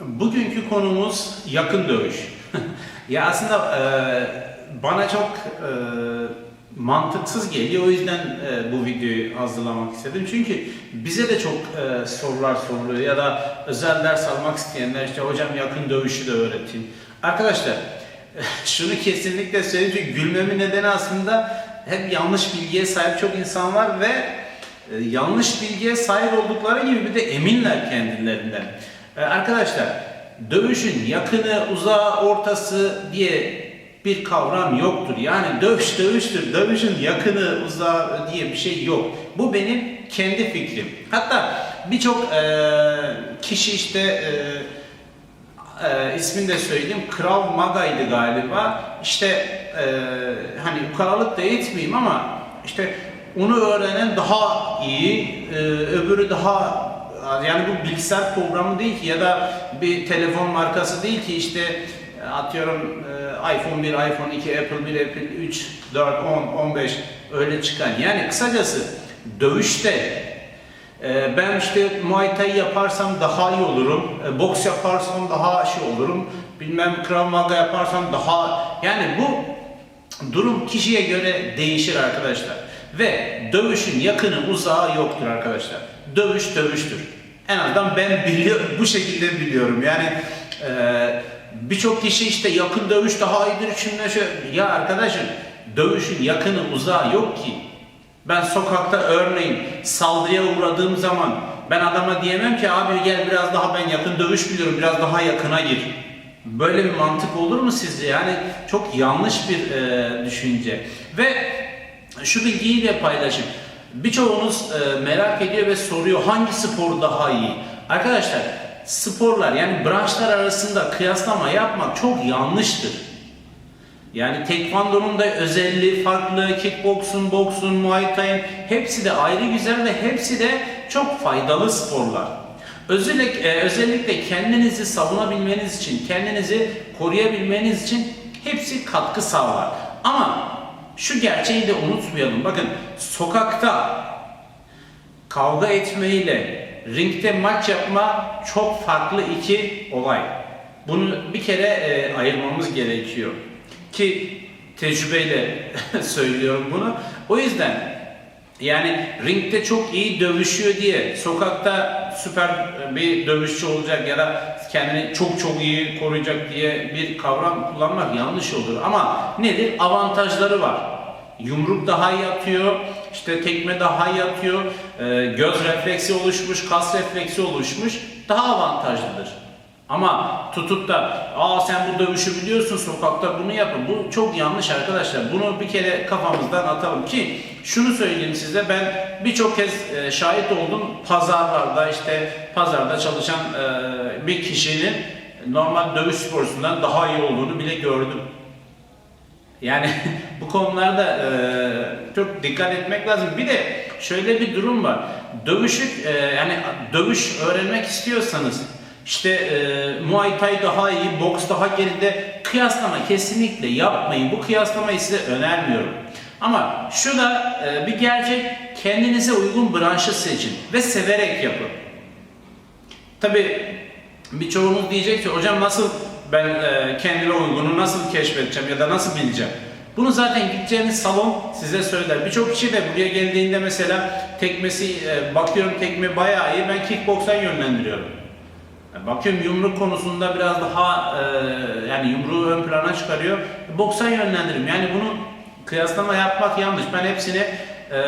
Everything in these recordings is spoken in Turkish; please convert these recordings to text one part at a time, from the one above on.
Bugünkü konumuz yakın dövüş. ya aslında e, bana çok e, mantıksız geliyor. O yüzden e, bu videoyu hazırlamak istedim. Çünkü bize de çok e, sorular soruluyor ya da özel ders almak isteyenler işte hocam yakın dövüşü de öğretin. Arkadaşlar şunu kesinlikle söyleyeyim çünkü gülmemin nedeni aslında hep yanlış bilgiye sahip çok insan var ve e, yanlış bilgiye sahip oldukları gibi bir de eminler kendilerinden. E, arkadaşlar dövüşün yakını, uzağı, ortası diye bir kavram yoktur. Yani dövüş dövüştür. Dövüşün yakını, uzağı diye bir şey yok. Bu benim kendi fikrim. Hatta birçok e, kişi işte e, e, ismini de söyleyeyim. Krav Maga'ydı galiba. İşte e, hani ukalalık da etmeyeyim ama işte onu öğrenen daha iyi, e, öbürü daha yani bu bilgisayar programı değil ki ya da bir telefon markası değil ki işte e, atıyorum e, iPhone 1, iPhone 2, Apple 1, Apple 3, 4, 10, 15 öyle çıkan. Yani kısacası dövüşte ee, ben işte Muay Thai yaparsam daha iyi olurum. Ee, Boks yaparsam daha şey olurum. Bilmem Krav Maga yaparsam daha... Yani bu durum kişiye göre değişir arkadaşlar. Ve dövüşün yakını uzağı yoktur arkadaşlar. Dövüş dövüştür. En azından ben biliyorum, bu şekilde biliyorum. Yani e, birçok kişi işte yakın dövüş daha iyidir. Şununla şöyle. Ya arkadaşım dövüşün yakını uzağı yok ki. Ben sokakta örneğin saldırıya uğradığım zaman ben adama diyemem ki abi gel biraz daha ben yakın dövüş biliyorum biraz daha yakına gir. Böyle bir mantık olur mu sizce? Yani çok yanlış bir e, düşünce. Ve şu bilgiyi de paylaşayım. Birçoğunuz e, merak ediyor ve soruyor hangi spor daha iyi? Arkadaşlar sporlar yani branşlar arasında kıyaslama yapmak çok yanlıştır. Yani tekvandonun da özelliği farklı, kickboksun, boksun, muay thai'nin hepsi de ayrı güzel ve hepsi de çok faydalı sporlar. Özellikle, özellikle kendinizi savunabilmeniz için, kendinizi koruyabilmeniz için hepsi katkı sağlar. Ama şu gerçeği de unutmayalım. Bakın sokakta kavga etmeyle ringde maç yapma çok farklı iki olay. Bunu bir kere e, ayırmamız gerekiyor. Ki tecrübeyle söylüyorum bunu. O yüzden yani ringde çok iyi dövüşüyor diye sokakta süper bir dövüşçü olacak ya da kendini çok çok iyi koruyacak diye bir kavram kullanmak yanlış olur. Ama nedir? Avantajları var. Yumruk daha iyi atıyor, işte tekme daha iyi atıyor, e, göz refleksi oluşmuş, kas refleksi oluşmuş, daha avantajlıdır. Ama tutup da aa sen bu dövüşü biliyorsun sokakta bunu yapın. Bu çok yanlış arkadaşlar. Bunu bir kere kafamızdan atalım ki şunu söyleyeyim size ben birçok kez e, şahit oldum pazarlarda işte pazarda çalışan e, bir kişinin normal dövüş sporcusundan daha iyi olduğunu bile gördüm. Yani bu konularda e, çok dikkat etmek lazım. Bir de şöyle bir durum var. Dövüşü e, yani dövüş öğrenmek istiyorsanız işte e, Muay Thai daha iyi, boks daha geride kıyaslama kesinlikle yapmayın. Bu kıyaslamayı size önermiyorum. Ama şu da e, bir gerçek kendinize uygun branşı seçin ve severek yapın. Tabi birçoğunuz diyecek ki hocam nasıl ben e, kendime uygunu nasıl keşfedeceğim ya da nasıl bileceğim? Bunu zaten gideceğiniz salon size söyler. Birçok kişi de buraya geldiğinde mesela tekmesi e, bakıyorum tekme bayağı iyi ben kickboksa yönlendiriyorum. Bakıyorum yumruk konusunda biraz daha e, yani yumruğu ön plana çıkarıyor. Boksa yönlendiririm. Yani bunu kıyaslama yapmak yanlış. Ben hepsini e,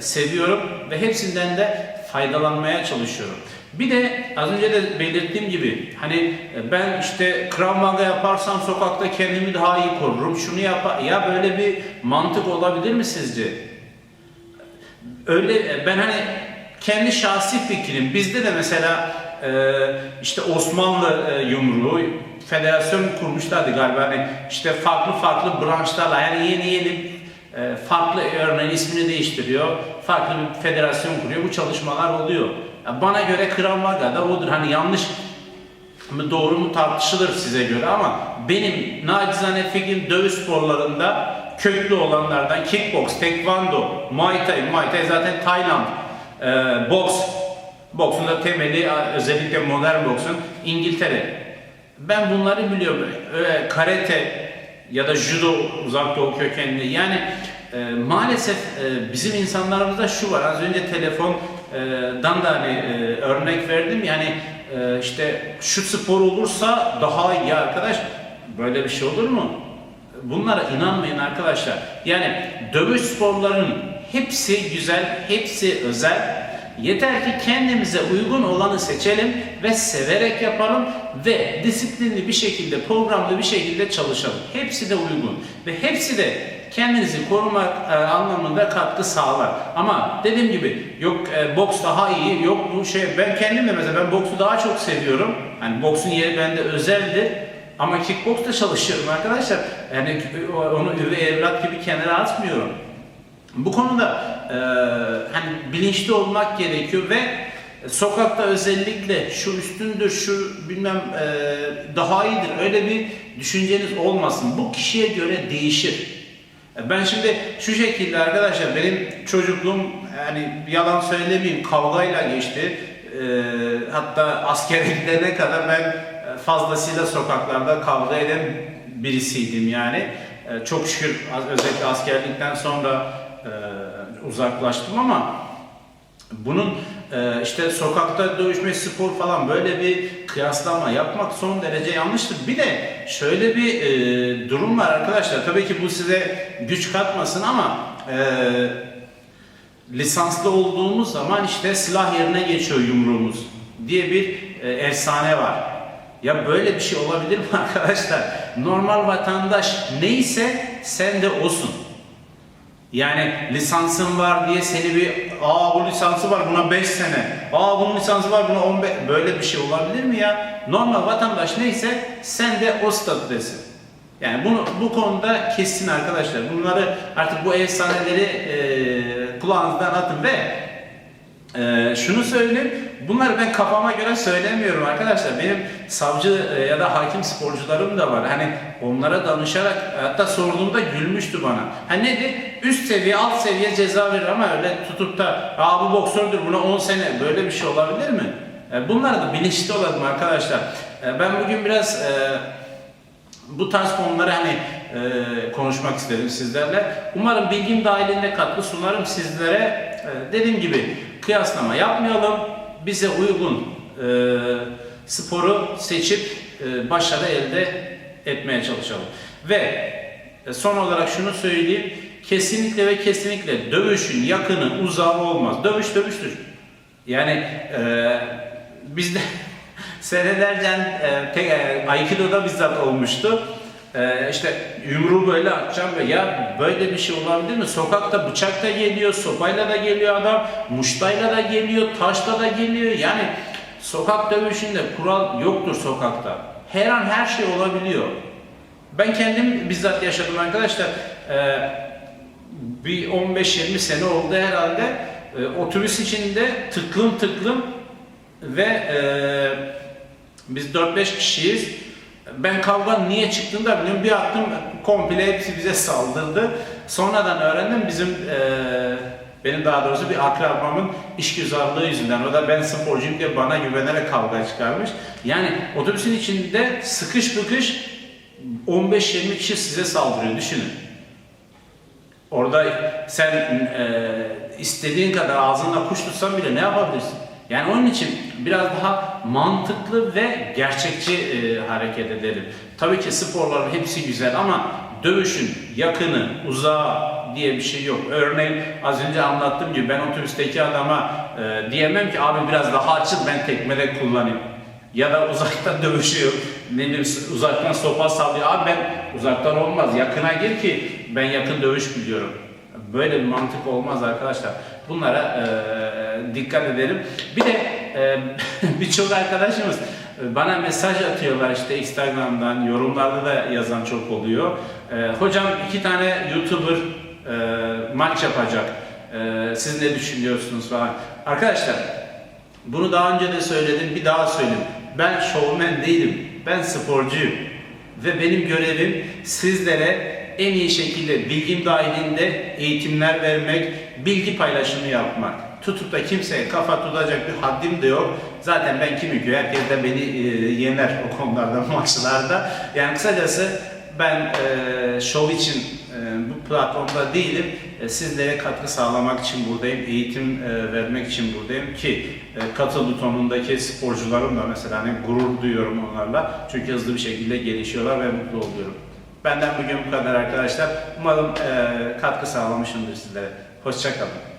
seviyorum ve hepsinden de faydalanmaya çalışıyorum. Bir de az önce de belirttiğim gibi hani ben işte Krav Maga yaparsam sokakta kendimi daha iyi korurum. Şunu yap ya böyle bir mantık olabilir mi sizce? Öyle ben hani kendi şahsi fikrim bizde de mesela işte Osmanlı e, yumruğu federasyon kurmuşlardı galiba. Hani işte farklı farklı branşlarla yani yeni yeni e, farklı örneğin ismini değiştiriyor farklı bir federasyon kuruyor. Bu çalışmalar oluyor. Bana göre Krav Maga da odur. Hani yanlış mı doğru mu tartışılır size göre ama benim nacizane fikrim dövüş sporlarında köklü olanlardan kickbox, taekwondo, muay thai, muay thai zaten Tayland, e, boks Boksun da temeli özellikle modern boksun İngiltere. Ben bunları biliyorum. Karate ya da judo uzak doğu kökenli. Yani e, maalesef e, bizim insanlarımızda şu var. Az önce telefondan da hani e, örnek verdim. Yani e, işte şu spor olursa daha iyi arkadaş. Böyle bir şey olur mu? Bunlara inanmayın arkadaşlar. Yani dövüş sporlarının hepsi güzel, hepsi özel. Yeter ki kendimize uygun olanı seçelim ve severek yapalım ve disiplinli bir şekilde, programlı bir şekilde çalışalım. Hepsi de uygun ve hepsi de kendinizi korumak e, anlamında katkı sağlar. Ama dediğim gibi yok e, boks daha iyi, yok bu şey ben kendim de mesela ben boksu daha çok seviyorum. Hani boksun yeri bende özeldir. Ama kickboxta çalışıyorum arkadaşlar. Yani onu üvey evlat gibi kenara atmıyorum. Bu konuda e, hani bilinçli olmak gerekiyor ve sokakta özellikle şu üstündür, şu bilmem e, daha iyidir öyle bir düşünceniz olmasın. Bu kişiye göre değişir. E, Ben şimdi şu şekilde arkadaşlar benim çocukluğum yani yalan söylemeyeyim kavgayla geçti. E, hatta askere gidene kadar ben e, fazlasıyla sokaklarda kavga eden birisiydim yani. E, Çok şükür özellikle askerlikten sonra e, uzaklaştım ama bunun e, işte sokakta dövüşme spor falan böyle bir kıyaslama yapmak son derece yanlıştır. Bir de şöyle bir e, durum var arkadaşlar. Tabii ki bu size güç katmasın ama e, lisanslı olduğumuz zaman işte silah yerine geçiyor yumruğumuz diye bir e, efsane var. Ya böyle bir şey olabilir mi arkadaşlar? Normal vatandaş neyse sen de olsun. Yani lisansın var diye seni bir aa bu lisansı var buna 5 sene. Aa bunun lisansı var buna 15 böyle bir şey olabilir mi ya? Normal vatandaş neyse sen de o statüdesin. Yani bunu bu konuda kesin arkadaşlar. Bunları artık bu efsaneleri e, kulağınızdan atın ve ee, şunu söyleyeyim, bunları ben kafama göre söylemiyorum arkadaşlar. Benim savcı e, ya da hakim sporcularım da var. Hani onlara danışarak hatta sorduğumda gülmüştü bana. Ha nedir? Üst seviye, alt seviye ceza verir ama öyle tutup da Aa bu boksördür buna 10 sene böyle bir şey olabilir mi? E, bunları da bilinçli olalım arkadaşlar. E, ben bugün biraz bu tarz konuları hani e, konuşmak istedim sizlerle. Umarım bilgim dahilinde katkı sunarım sizlere. E, dediğim gibi kıyaslama yapmayalım. Bize uygun e, sporu seçip e, başarı elde etmeye çalışalım. Ve e, son olarak şunu söyleyeyim. Kesinlikle ve kesinlikle dövüşün yakını uzağı olmaz. Dövüş dövüştür. Yani e, bizde senelerce e, tek, e, Aikido'da bizzat olmuştu. E, işte yumruğu böyle atacağım ve ya böyle bir şey olabilir mi? Sokakta bıçak da geliyor, sopayla da geliyor adam, muştayla da geliyor, taşla da geliyor. Yani sokak dövüşünde kural yoktur sokakta. Her an her şey olabiliyor. Ben kendim bizzat yaşadım arkadaşlar. E, bir 15-20 sene oldu herhalde. E, otobüs içinde tıklım tıklım ve e, biz 4-5 kişiyiz. Ben kavganın niye çıktığını da bilmiyorum. Bir attım komple hepsi bize saldırdı. Sonradan öğrendim bizim e, benim daha doğrusu bir akrabamın işgüzarlığı yüzünden. O da ben sporcuyum diye bana güvenerek kavga çıkarmış. Yani otobüsün içinde sıkış bıkış 15-20 kişi size saldırıyor düşünün. Orada sen e, istediğin kadar ağzınla kuş tutsan bile ne yapabilirsin? Yani onun için biraz daha mantıklı ve gerçekçi e, hareket edelim. Tabii ki sporların hepsi güzel ama dövüşün yakını, uzağı diye bir şey yok. Örneğin az önce anlattığım gibi ben otobüsteki adama e, diyemem ki abi biraz daha açıl ben tekmede kullanayım. Ya da uzaktan dövüşüyor. Ne bileyim uzaktan sopa sallıyor. Abi ben uzaktan olmaz. Yakına gir ki ben yakın dövüş biliyorum. Böyle bir mantık olmaz arkadaşlar. Bunlara e, dikkat edelim. Bir de e, birçok arkadaşımız bana mesaj atıyorlar işte Instagram'dan, yorumlarda da yazan çok oluyor. E, hocam iki tane YouTuber e, maç yapacak. E, siz ne düşünüyorsunuz falan. Arkadaşlar bunu daha önce de söyledim, bir daha söyleyeyim. Ben şovmen değilim, ben sporcuyum. Ve benim görevim sizlere en iyi şekilde bilgim dahilinde eğitimler vermek, bilgi paylaşımı yapmak. Tutup da kimseye kafa tutacak bir haddim de yok. Zaten ben kimim ki? Herkes de beni e, yener o konularda maçlarda. Yani kısacası ben e, şov için e, bu platformda değilim. E, sizlere katkı sağlamak için buradayım. Eğitim e, vermek için buradayım ki e, katıl butonundaki sporcularım da mesela hani gurur duyuyorum onlarla. Çünkü hızlı bir şekilde gelişiyorlar ve mutlu oluyorum. Benden bugün bu kadar arkadaşlar. Umarım e, katkı sağlamışımdır sizlere. Hoşçakalın.